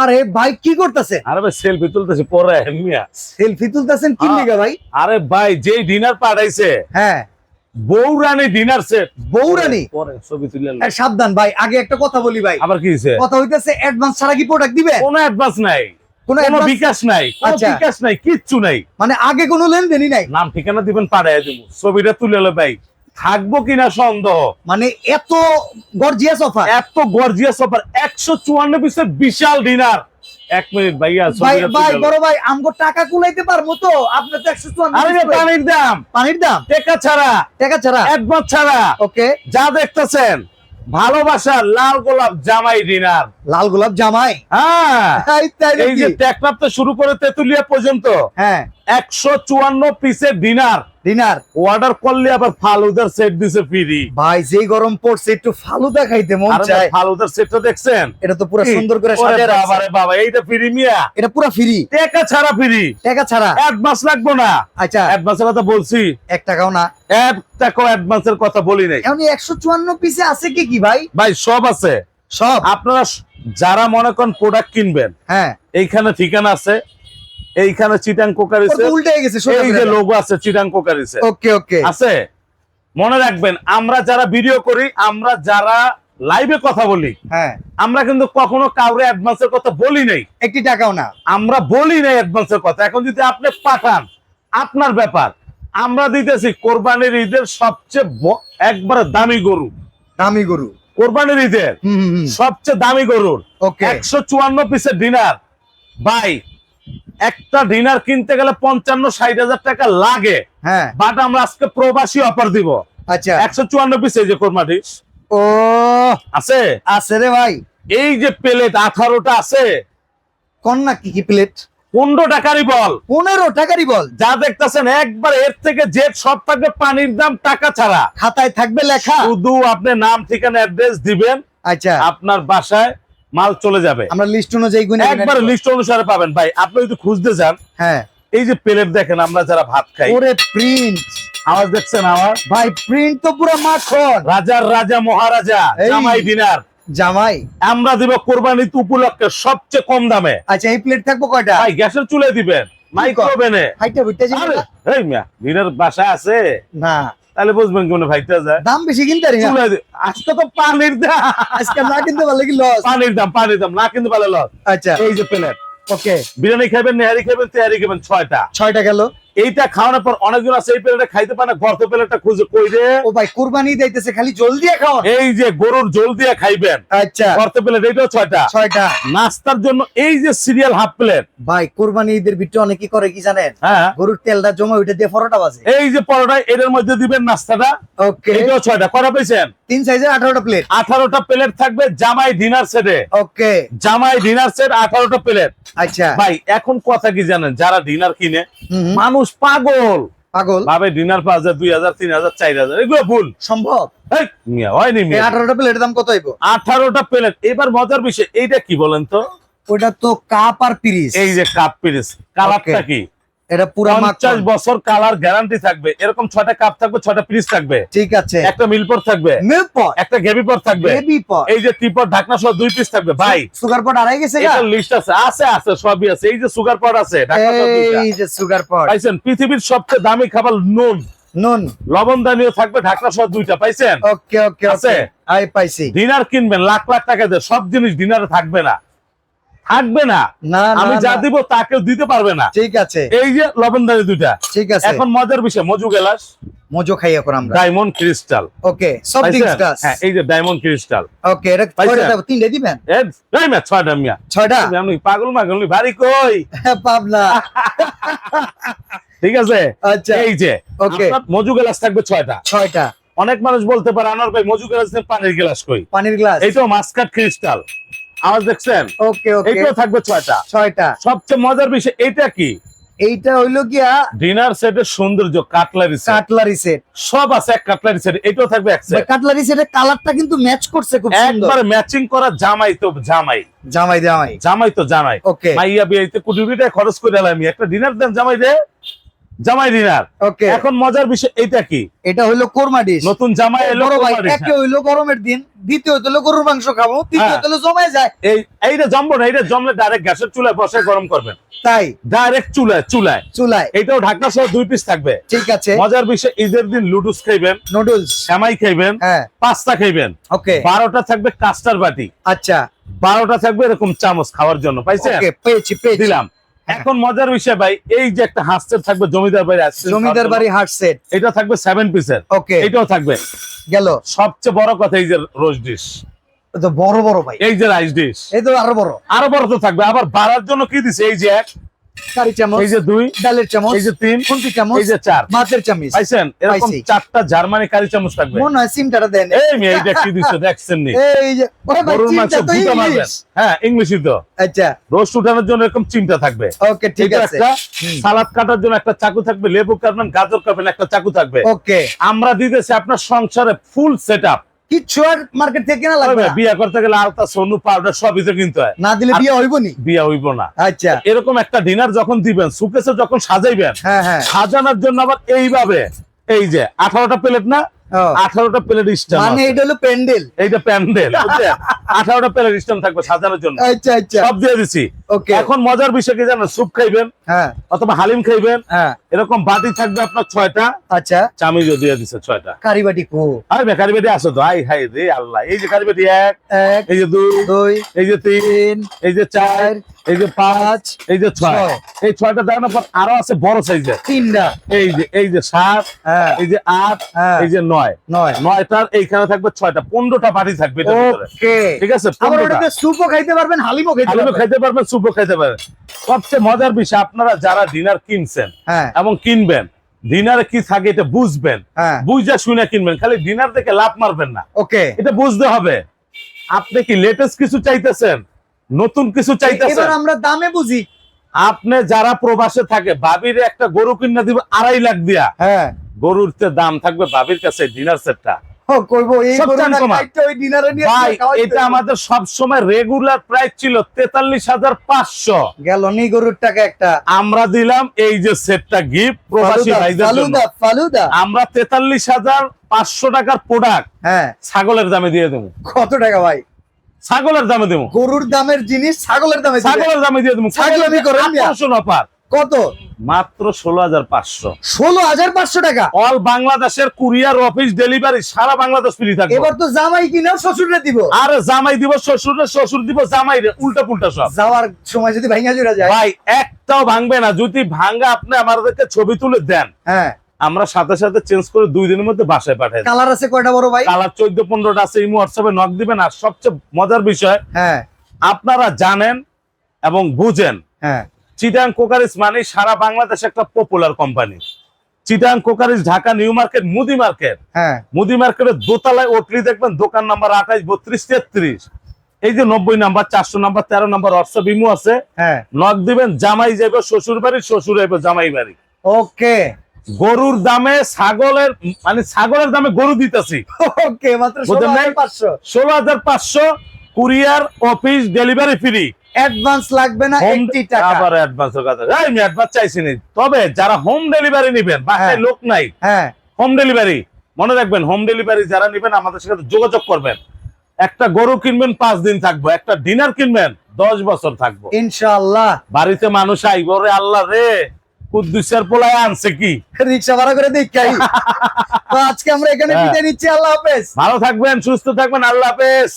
আরে ভাই কি করতেছে? আরে ভাই সেলফি তুলতেছি পরে মিয়া। সেলফি তুলতেছেন কি। লিগা ভাই? আরে ভাই যেই ডিনার পাঠাইছে হ্যাঁ। বৌরানি ডিনার সেট বৌরানি পরে ছবি তুলে। সাবধান ভাই আগে একটা কথা বলি ভাই। আবার কি হয়েছে কথা হইতেছে অ্যাডভান্স ছাড়া কি প্রোডাক্ট দিবেন কোনো অ্যাডভান্স নাই। কোনো বিকাশ নাই। আচ্ছা। বিকাশ নাই কিচ্ছু নাই। মানে আগে কোনো লেনদেনই নাই? নাম ঠিকানা দিবেন দিব। ছবিটা তুলে ভাই। থাকব কিনা সন্দেহ? মানে এত গর্জিয়াস অফার এত গর্জিয়াস অফার একশো চুয়ান্ন পিসের বিশাল ডিনার এক মিনিট ভাইয়া ভাই ভাই বড় ভাই আমগো টাকা কুলাইতে পারব তো? আপনার তো একশো যে পানির দাম। পানির দাম? টেকা ছাড়া। টাকা ছাড়া? অ্যাডভান্স ছাড়া। ওকে। যা দেখতেছেন ভালোবাসা লাল গোলাপ জামাই ডিনার লাল গোলাপ জামাই? হ্যাঁ। এই যে? টেকনাফ তো শুরু করে তেতুলিয়া পর্যন্ত। হ্যাঁ। একশো চুয়ান্ন পিসের ডিনার ডিনার অর্ডার করলে আবার ফালুদার সেট দিছে ফ্রি ভাই যেই গরম পড়ছে একটু ফালুদা খাইতে মন চায়। ফালুদার সেটটা দেখছেন? এটা তো পুরো সুন্দর করে সাজিয়ে রাখছে। রে বাবা এইটা ফ্রি মিয়া। এটা পুরো ফ্রি টাকা ছাড়া ফ্রি টাকা ছাড়া। অ্যাডভান্স লাগবো না। আচ্ছা। অ্যাডভান্সের কথা বলছি। এক টাকাও না। এক অ্যাডভান্সের কথা বলি নাই। এখন একশো চুয়ান্ন পিসে আছে কি কি ভাই? ভাই সব আছে। সব। আপনারা যারা মনে করেন প্রোডাক্ট কিনবেন হ্যাঁ। এইখানে ঠিকানা আছে। এইখানে চিটাং কোকারিছে উল্টে গেছে এই যে লোগো আছে চিটাং কোকারিছে ওকে ওকে। আছে? মনে রাখবেন আমরা যারা ভিডিও করি আমরা যারা লাইভে কথা বলি হ্যাঁ। আমরা কিন্তু কখনো কাউরে অ্যাডভান্সের কথা বলি নাই। একটি টাকাও না। আমরা বলি নাই অ্যাডভান্সের কথা। এখন যদি আপনি পাঠান আপনার ব্যাপার। আমরা দিতেছি কোরবানির ঈদের সবচেয়ে একবারে দামি গরু। দামি গরু। কোরবানির ঈদের সবচেয়ে দামি গরুর। ওকে। একশো চুয়ান্ন পিসের ডিনার ভাই একটা ডিনার কিনতে গেলে পঞ্চান্ন ষাট হাজার টাকা লাগে। হ্যাঁ। বাট আমরা আজকে প্রবাসী অফার দিব। আচ্ছা। একশো চুয়ান্ন পিস এই যে কোরমা ডিশ ও। আছে? আছে রে ভাই। এই যে প্লেট আঠারোটা আছে। কন্যা কি কি প্লেট পনেরো টাকারই বল। পনেরো টাকারই বল। যা দেখতেছেন একবার এর থেকে যে সব থাকবে পানির দাম টাকা ছাড়া। খাতায় থাকবে লেখা। শুধু আপনি নাম ঠিকানা অ্যাড্রেস দিবেন। আচ্ছা। আপনার বাসায় মাল চলে যাবে। আমরা লিস্ট অনুযায়ী একবার লিস্ট অনুসারে পাবেন। ভাই আপনি যদি খুঁজতে যান হ্যাঁ। এই যে প্লেট দেখেন আমরা যারা ভাত খাই। ওরে প্রিন্ট আওয়াজ দেখছেন আমার? ভাই প্রিন্ট তো পুরো মাখন। রাজার রাজা মহারাজা জামাই ডিনার জামাই। আমরা দিব কোরবানি উপলক্ষে সবচেয়ে কম দামে। আচ্ছা এই প্লেট থাকব কয়টা? ভাই গ্যাসের চুলে দিবেন। মাইক্রোওভেনে হাইটা বুঝতে আরে, এই মিয়া দিনের বাসা আছে। না। তাহলে বুঝবেন কোন ভাইটা যায়। দাম বেশি কিনতে পারি আজকে তো পানির দাম। আজকে না কিনতে পারলে কি লস পানির দাম পানির দাম না কিনতে পারলে লস আচ্ছা। এই যে প্লেট। ওকে বিরিয়ানি খাবেন নেহারি খাবেন তেহারি খাবেন ছয়টা। ছয়টা গেল। এইটা খাওয়ানোর পর অনেকজন আছে এই প্লেটটা খাইতে পারে না গর্ত প্লেটটা খুঁজে কই রে? ও ভাই কুরবানি দিতেছে খালি জলদি খাওয়ান। এই যে গরুর জল দিয়ে খাইবেন। আচ্ছা। গর্ত প্লেট এইটাও ছয়টা। ছয়টা। নাস্তার জন্য এই যে সিরিয়াল হাফ প্লেট। ভাই কুরবানি ঈদের ভিতরে অনেক কি করে কি জানেন? হ্যাঁ। গরুর তেলটা জমা ওইটা দিয়ে পরোটা বাজে। এই যে পরোটা এটার মধ্যে দিবেন নাস্তাটা। ওকে। এইটাও ছয়টা। কটা পেয়েছেন? তিন সাইজের আঠারোটা প্লেট। আঠারোটা প্লেট থাকবে জামাই ডিনার সেটে। ওকে। জামাই ডিনার সেট আঠারোটা প্লেট। আচ্ছা। ভাই এখন কথা কি জানেন? যারা ডিনার কিনে হুম। মানুষ পাগল। পাগল? ভাবে ডিনার পাঁচ হাজার দুই হাজার তিন হাজার চার হাজার। এগুলো ভুল। সম্ভব? হয়নি। আঠারোটা প্লেটের দাম কত হইব? আঠারোটা প্লেট এবার মজার বিষয় এইটা কি বলেন তো? ওটা তো কাপ আর পিরিস এই যে কাপ পিরিস কালারটা কি? এটা পুরা পঞ্চাশ বছর কালার গ্যারান্টি থাকবে। এরকম কাপ থাকবে পিস থাকবে। ঠিক আছে। একটা মিলপর থাকবে। মিল্ক পট একটা গেবি পর থাকবে। এই যে টিপট ঢাকনা সহ দুই পিস থাকবে। ভাই সুগার পট আড়াই গেছে এটা লিস্ট আছে আছে আছে সবই আছে। এই যে সুগার পট আছে ঢাকনা সহ দুইটা। এই যে সুগার পট। পাইছেন? পৃথিবীর সবচেয়ে দামি খাবার নুন। নুন। লবণ দানিও থাকবে ঢাকনা সহ দুইটা। পাইছেন? ওকে ওকে? আছে? আই পাইছি। ডিনার কিনবেন লাখ লাখ টাকা দিয়ে। সব জিনিস ডিনারে থাকবে না। থাকবে না। না না আমি যা না। দিব তাকেও দিতে পারবে না। ঠিক আছে। এই যে লবণ দানি দুইটা। ঠিক আছে। এখন মজার বিষয় মজু গেলাস মজো খাই এখন আমরা। Diamond crystal. ওকে সব? ডিসকাস হ্যাঁ এই যে ডায়মন্ড ক্রিস্টাল। ওকে এটা? কয়টা? তিনটে দিবেন? এই মিয়া ছয়টা মিয়া। ছয়টা? আমি পাগল মাগল নি, ভারী কই? পাবনা ঠিক আছে? আচ্ছা। এই যে ওকে। মজু গেলাস থাকবে ছয়টা। ছয়টা। অনেক মানুষ বলতে পারে আনার ভাই মজু গ্লাস পানির গ্লাস কই? পানির গ্লাস। এই তো মাস্কাট ক্রিস্টাল। আওয়াজ দেখছেন? ওকে ওকে। এইটাও থাকবে ছয়টা। ছয়টা। সবচেয়ে মজার বিষয় এটা কি? এইটা হইল গিয়া ডিনার সেটের সৌন্দর্য কাটলারি সেট। Cutlery set. সব আছে এক কাটলারি সেট এটাও থাকবে এক সেট। কাটলারি সেটের কালারটা কিন্তু ম্যাচ করছে খুব সুন্দর। একবার ম্যাচিং করা জামাই তো জামাই। জামাই জামাই। জামাই তো জামাই। ওকে। মাইয়া বিয়েতে কোটি কোটি খরচ করে আমি। একটা ডিনার দেন জামাই দে। জামাই ডিনার ওকে এখন মজার বিষয় এটা কি? এটা হইল কোরমা ডিশ নতুন জামাই এলো কোরবানির একে হইল গরমের দিন দ্বিতীয় হইল গরুর মাংস খাব তৃতীয় হ্যাঁ। হইল জমায় যায়। এই এইটা জমবো না এইটা জমলে ডাইরেক্ট গ্যাসের চুলায় বসে গরম করবেন। তাই? ডাইরেক্ট চুলায় চুলায়। চুলায়। এটাও ঢাকনা সহ দুই পিস থাকবে। ঠিক আছে। মজার বিষয় ঈদের দিন লুডুস খাইবেন নুডলস শ্যামাই খাইবেন হ্যাঁ। পাস্তা খাইবেন। ওকে বারোটা থাকবে কাস্টার বাটি। আচ্ছা। বারোটা থাকবে এরকম চামচ খাওয়ার জন্য পাইছে ওকে পেয়েছি পেয়েছি। দিলাম। হ্যাঁ। এখন মজার বিষয় ভাই এই যে একটা হাঁসের থাকবে জমিদার বাড়ি জমিদার বাড়ি হার্ট সেট এটা থাকবে সেভেন পিসের ওকে এটাও থাকবে। গেল। সবচেয়ে বড় কথা এই যে রোজ ডিশ বড় বড় ভাই। এই যে রাইস ডিশ এই তো আরও বড়। আরও বড় তো থাকবে। আবার বাড়ার জন্য কি দিছে? এই যে এক কারি চামচ এই যে দুই ডালের চামচ এই যে তিন খুন্তি চামচ এই যে চার। মাছের চামচ। পাইছেন? এরকম চারটা জার্মানি কারি চামচ থাকবে। মনে হয় সিমটাটা দেন। এই মেয়ে এইটা কি দিচ্ছে দেখছেন নি? এই যে ওরে ভাই গরুর তো ইংলিশ। হ্যাঁ ইংলিশই তো। আচ্ছা। রোস্ট উঠানোর জন্য এরকম চিমটা থাকবে। ওকে ঠিক আছে। সালাদ কাটার জন্য একটা চাকু থাকবে লেবু কাটবেন গাজর কাটবেন একটা চাকু থাকবে। ওকে। আমরা দিতেছি আপনার সংসারে ফুল সেট আপ কিচ্ছু আর মার্কেট থেকে কেনা লাগবে বিয়ে করতে গেলে আলতা সোনু পাউডার সবই তো কিনতে হয়। না দিলে বিয়ে হইব নি? বিয়ে হইব না। আচ্ছা। এরকম একটা ডিনার যখন দিবেন যখন সাজাইবেন হ্যাঁ হ্যাঁ। সাজানোর জন্য আবার এইভাবে এই যে আঠারোটা প্লেট না? আঠারোটা প্লেট মানে এটা হলো প্যান্ডেল। এইটা প্যান্ডেল আঠারোটা প্লেট থাকবে সাজানোর জন্য। আচ্ছা আচ্ছা। সব দিয়ে দিছি। এখন মজার বিষয় কি জানেন? স্যুপ খাইবেন হ্যাঁ। অথবা হালিম খাইবেন হ্যাঁ। এরকম বাটি থাকবে আপনার ছয়টা আচ্ছা। চামিজও দিয়ে দিছে ছয়টা। কারিবাটি কো? আর বেকারি বেটি আসো তো? আই হাই রে আল্লাহ। এই যে কারি বেটি এক এই যে দুই দুই এই যে তিন এই যে চার এই যে পাঁচ এই যে ছয়। এই ছয়টা দেখানোর পর আরও আছে বড় সাইজের। তিনটা। এই যে এই যে সাত হ্যাঁ। এই যে আট হ্যাঁ। এই যে নয়। নয়। নয়টার এইখানে থাকবে ছয়টা। পনেরোটা বাটি থাকবে ঠিক আছে? স্যুপও খাইতে পারবেন হালিমও খাইতে পারবেন। খাইতে পারবেন সুপও খাইতে পারবেন সবচেয়ে মজার বিষয় আপনারা যারা ডিনার কিনছেন হ্যাঁ। এবং কিনবেন ডিনারে কি থাকে এটা বুঝবেন। হ্যাঁ। বুঝা শুনে কিনবেন খালি ডিনার দেখে লাভ মারবেন না। ওকে। এটা বুঝতে হবে। আপনি কি লেটেস্ট কিছু চাইতেছেন? নতুন কিছু চাইতেছেন? আমরা দামে বুঝি। আপনি যারা প্রবাসে থাকে বাবির একটা গরু কিনা দিব আড়াই লাখ দিয়া। হ্যাঁ। গরুর দাম থাকবে বাবির কাছে ডিনার সেটটা এটা আমাদের রেগুলার প্রাইস ছিল তেতাল্লিশ হাজার পাঁচশো। গেল নি গরুর টাকা একটা। আমরা দিলাম এই যে সেটটা গিফট প্রবাসী ফালুদা আমরা তেতাল্লিশ হাজার পাঁচশো টাকার প্রোডাক্ট হ্যাঁ। ছাগলের দামে দিয়ে দেবো। কত টাকা ভাই? ছাগলের দামে দেবো। গরুর দামের জিনিস ছাগলের দামে ছাগলের দামে দিয়ে দেবো। করেন মিয়া। আকর্ষণ অফার কত? মাত্র ষোলো হাজার পাঁচশো। ষোলো হাজার পাঁচশো টাকা? অল বাংলাদেশের কুরিয়ার অফিস ডেলিভারি সারা বাংলাদেশ ফ্রি থাকবে। এবার তো জামাই কিনাও শ্বশুরে দিব। আর জামাই দিব শ্বশুর শ্বশুর দিব জামাই উল্টা পুল্টা সব। যাওয়ার সময় যদি ভাইঙ্গা জুড়ে যায়। ভাই একটাও ভাঙবে না। যদি ভাঙা আপনি আমাদেরকে ছবি তুলে দেন হ্যাঁ। আমরা সাথে সাথে চেঞ্জ করে দুই দিনের মধ্যে বাসায় পাঠাই। কালার আছে কয়টা বড় ভাই? কালার চোদ্দ পনেরোটা আছে ইমো হোয়াটসঅ্যাপে নক দিবেন। আর সবচেয়ে মজার বিষয় হ্যাঁ। আপনারা জানেন এবং বুঝেন হ্যাঁ। চিটাং কোকারিস মানে সারা বাংলাদেশ একটা পপুলার কোম্পানি চিটাং কোকারিস ঢাকা নিউ মার্কেট মুদি মার্কেট। হ্যাঁ। মুদি মার্কেটের দোতলায় ওটলি দেখবেন দোকান নাম্বার আঠাইশ বত্রিশ তেত্রিশ। এই যে নব্বই নাম্বার চারশো নাম্বার তেরো নাম্বার হোয়াটসঅ্যাপ ইমো আছে। হ্যাঁ। নক দিবেন জামাই যাবে শ্বশুর বাড়ি শ্বশুর যাবে জামাই বাড়ি। ওকে। গরুর দামে ছাগলের মানে ছাগলের দামে গরু দিতেছি। ওকে মাত্র ষোলো হাজার পাঁচশো courier office delivery free. Advance লাগবে না হোম একটি টাকা। আবার অ্যাডভান্সের কথা এই, আমি অ্যাডভান্স চাইছি না। তবে যারা হোম ডেলিভারি নেবেন বাসায় হ্যাঁ। লোক নাই হ্যাঁ। হোম ডেলিভারি মনে রাখবেন হোম ডেলিভারি যারা নেবেন আমাদের সাথে যোগাযোগ করবেন। একটা গরু কিনবেন পাঁচ দিন থাকব। একটা ডিনার কিনবেন দশ বছর থাকব। ইনশাআল্লাহ। বাড়িতে মানুষ আইব রে আল্লাহ রে কুদ্দুসের পোলায় আনছে কি? রিক্সা ভাড়া করে দেখাই। তো আজকে আমরা এখানে হ্যাঁ। বিদায় নিচ্ছি আল্লাহ হাফেজ। ভালো থাকবেন সুস্থ থাকবেন আল্লাহ হাফেজ।